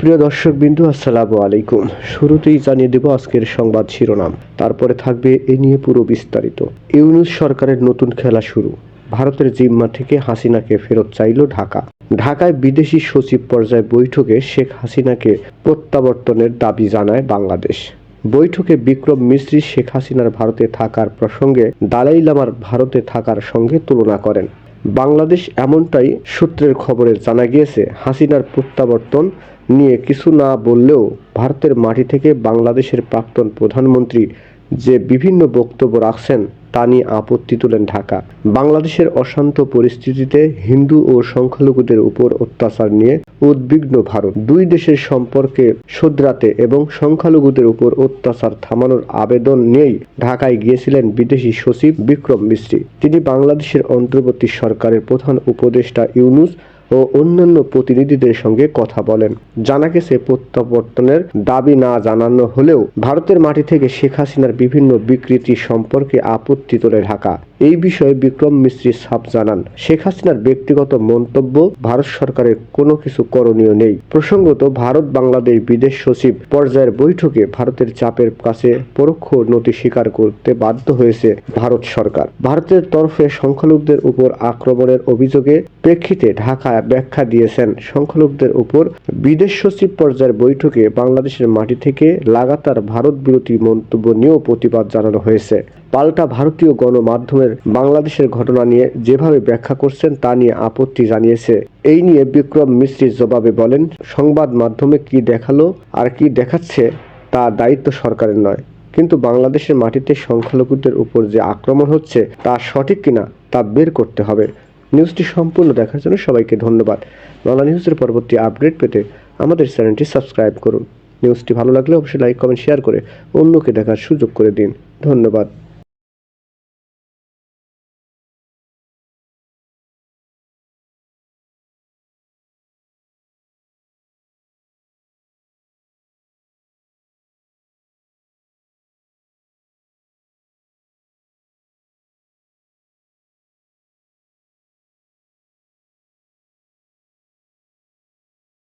প্রিয় দর্শক বিন্দু আসসালামু আলাইকুম। শুরুতেই জানিয়ে দেব আজকের সংবাদ শিরোনাম। তারপরে থাকবে এ নিয়ে পুরো বিস্তারিত। ইউনুস সরকারের নতুন খেলা শুরু। ভারতের জিম্মা থেকে হাসিনাকে ফেরত চাইল ঢাকা। ঢাকায় বিদেশি সচিব পর্যায়ে বৈঠকে শেখ হাসিনাকে প্রত্যাবর্তনের দাবি জানায় বাংলাদেশ। বৈঠকে বিক্রম মিশ্রি শেখ হাসিনার ভারতে থাকার প্রসঙ্গে দালাই লামার ভারতে থাকার সঙ্গে তুলনা করেন। বাংলাদেশ এমনটাই সূত্রের খবরে জানা গিয়েছে, হাসিনার প্রত্যাবর্তন নিয়ে কিছু না বললেও ভারতের মাটি থেকে বাংলাদেশের প্রাক্তন প্রধানমন্ত্রী যে বিভিন্ন বক্তব্য রাখছেন তা নিয়ে আপত্তি তোলেন ঢাকা। বাংলাদেশের অশান্ত পরিস্থিতিতে হিন্দু ও সংখ্যালঘুদের উপর অত্যাচার নিয়ে উদ্বিগ্ন ভারত। দুই দেশের সম্পর্কে শোধরাতে এবং সংখ্যালঘুদের উপর অত্যাচার থামানোর আবেদন নিয়েই ঢাকায় গিয়েছিলেন বিদেশি সচিব বিক্রম মিস্ত্রি। তিনি বাংলাদেশের অন্তর্বর্তী সরকারের প্রধান উপদেষ্টা ইউনুস ও অন্যান্য প্রতিনিধিদের সঙ্গে কথা বলেন। জানা গেছে, প্রত্যাবর্তনের দাবি না জানানো হলেও ভারতের মাটি থেকে শেখ হাসিনার বিভিন্ন বিকৃতি সম্পর্কে আপত্তি তোলে ঢাকা। এই বিষয়ে বিক্রম মিস্ত্রি সাপ জানান, শেখ হাসিনার ব্যক্তিগত মন্তব্য, ভারত সরকারের কোনো কিছু করণীয় নেই। প্রসঙ্গত, ভারত, বাংলাদেশ, বিদেশ সচিব পর্যায়ের বৈঠকে ভারতের চাপের কাছে পরোক্ষ নথি স্বীকার করতে বাধ্য হয়েছে ভারত সরকার। ভারতের তরফে সংখ্যালঘুদের উপর আক্রমণের অভিযোগে প্রেক্ষিতে ঢাকা ব্যাখ্যা দিয়েছেন সংখ্যালঘুদের উপর বিদেশ সচিব পর্যায়ের বৈঠকে বাংলাদেশের মাটি থেকে লাগাতার ভারত বিরোধী মন্তব্য নিয়েও প্রতিবাদ জানানো হয়েছে। পাল্টা ভারতীয় গণমাধ্যমের বাংলাদেশের ঘটনা নিয়ে যেভাবে ব্যাখ্যা করছেন তা নিয়ে আপত্তি জানিয়েছে। এই নিয়ে বিক্রম মিশ্রির জবাবে বলেন, সংবাদ মাধ্যমে কি দেখাল আর কি দেখাচ্ছে তা দায়িত্ব সরকারের নয়। কিন্তু বাংলাদেশের মাটিতে সংখ্যালঘুদের উপর যে আক্রমণ হচ্ছে তা সঠিক কিনা তা বের করতে হবে। নিউজটি সম্পূর্ণ দেখার জন্য সবাইকে ধন্যবাদ। বাংলা নিউজের পরবর্তী আপডেট পেতে আমাদের চ্যানেলটি সাবস্ক্রাইব করুন। নিউজটি ভালো লাগলে অবশ্যই লাইক, কমেন্ট, শেয়ার করে অন্যকে দেখার সুযোগ করে দিন। ধন্যবাদ।